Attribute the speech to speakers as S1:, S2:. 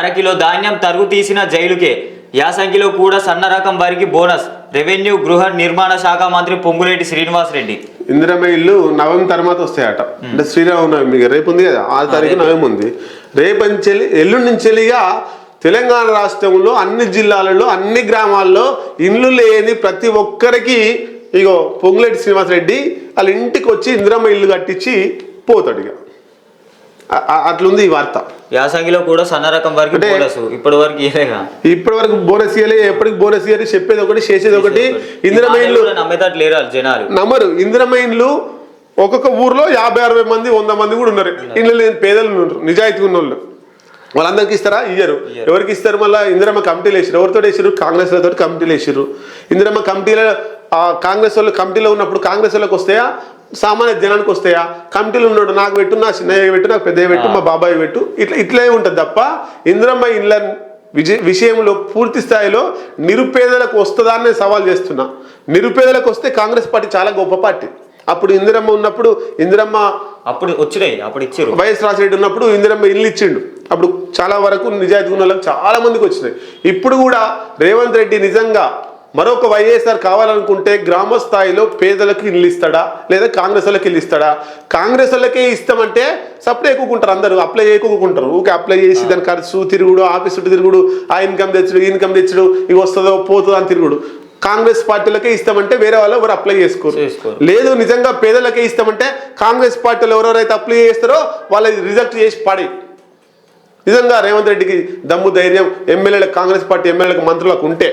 S1: అరకిలో ధాన్యం తరుగు తీసిన జైలుకే. యాసంగిలో కూడా సన్న రకం వారికి బోనస్. రెవెన్యూ గృహ నిర్మాణ శాఖ మంత్రి పొంగులేటి శ్రీనివాస్ రెడ్డి.
S2: ఇందిరమ్మ ఇల్లు నవం తర్వాత వస్తాయట. అంటే శ్రీరామనవమి రేపు ఉంది కదా? ఆరు తారీఖు నవమి ఉంది. రేపు నుంచి ఎల్లుండి నుంచి వెళ్ళిగా తెలంగాణ రాష్ట్రంలో అన్ని జిల్లాలలో అన్ని గ్రామాల్లో ఇండ్లు లేని ప్రతి ఒక్కరికి ఇగో పొంగులేటి శ్రీనివాసరెడ్డి వాళ్ళ ఇంటికి వచ్చి ఇందిరమ్మ ఇల్లు కట్టించి పోతాడు ఇక అట్లుంది ఈ వార్త.
S1: యాసంగిలో కూడా సన్న రకం వారికి బోనస్ ఇప్పటి వరకు
S2: ఇప్పటి వరకు బోనస్ ఇవ్వలే ఎప్పటికి బోనస్ ఇవ్వాలి చెప్పేది ఒకటి చేసేది ఒకటి.
S1: కూడా నమ్మేటట్టు లేరు జనాలు.
S2: నమ్మరు. ఇందిరమ్మ ఇండ్లు ఒక్కొక్క ఊర్లో యాభై అరవై మంది వంద మంది కూడా ఉన్నారు. ఇండ్లు లేని పేదలు ఉన్నారు నిజాయితీ ఉన్న వాళ్ళు వాళ్ళందరికి ఇస్తారా? ఇయ్యరు. ఎవరికి ఇస్తారు మళ్ళీ? ఇందిరమ్మ కమిటీలు వేసారు ఎవరితో వేసారు కాంగ్రెస్ తోటి కమిటీలు వేసారు ఇందిరమ్మ కమిటీలో కాంగ్రెస్ వాళ్ళు కమిటీలో ఉన్నప్పుడు కాంగ్రెస్ వాళ్ళకి వస్తాయా? సామాన్య జనానికి వస్తాయా? కమిటీలు ఉన్నాడు నాకు పెట్టు నా చిన్నయ్య పెట్టు నాకు పెద్దయ్య పెట్టు మా బాబాయ్ పెట్టు. ఇట్లా ఇట్లే ఉంటుంది తప్ప ఇందిరమ్మ ఇండ్ల విజయ విషయంలో పూర్తి స్థాయిలో నిరుపేదలకు వస్తుందా అని సవాల్ చేస్తున్నా. నిరుపేదలకు వస్తే కాంగ్రెస్ పార్టీ చాలా గొప్ప పార్టీ. అప్పుడు ఇందిరమ్మ ఉన్నప్పుడు ఇందిరమ్మ
S1: అప్పుడు వచ్చినాయి అప్పుడు ఇచ్చారు.
S2: వైఎస్ రాజశేఖర ఉన్నప్పుడు ఇందిరమ్మ ఇల్లు ఇచ్చిండు. అప్పుడు చాలా వరకు నిజాయితీ ఉన్న వాళ్ళకి చాలా మందికి వచ్చినాయి. ఇప్పుడు కూడా రేవంత్ రెడ్డి నిజంగా మరొక వైఎస్ఆర్ కావాలనుకుంటే గ్రామ స్థాయిలో పేదలకు ఇల్లు ఇస్తాడా? లేదా కాంగ్రెస్ వాళ్ళకి ఇల్లు ఇస్తాడా? కాంగ్రెస్ వాళ్ళకే ఇస్తామంటే సప్లై ఎక్కుకుంటారు అందరూ అప్లై ఎక్కుకుంటారు. ఊకే అప్లై చేసి దాని ఖర్చు తిరుగుడు ఆఫీస్ చుట్టూ తిరుగుడు ఆ ఇన్కమ్ తెచ్చుడు ఇన్కమ్ తెచ్చుడు ఇవి వస్తుందో పోతుందో అని తిరుగుడు. కాంగ్రెస్ పార్టీలకే ఇస్తామంటే వేరే వాళ్ళు ఎవరు అప్లై
S1: చేసుకోరు.
S2: లేదు నిజంగా పేదలకే ఇస్తామంటే కాంగ్రెస్ పార్టీలో ఎవరెవరైతే అప్లై చేస్తారో వాళ్ళది రిజెక్ట్ చేసి పడి. నిజంగా రేవంత్ రెడ్డికి దమ్ము ధైర్యం ఎమ్మెల్యేలకు కాంగ్రెస్ పార్టీ ఎమ్మెల్యేలకు మంత్రులకు ఉంటే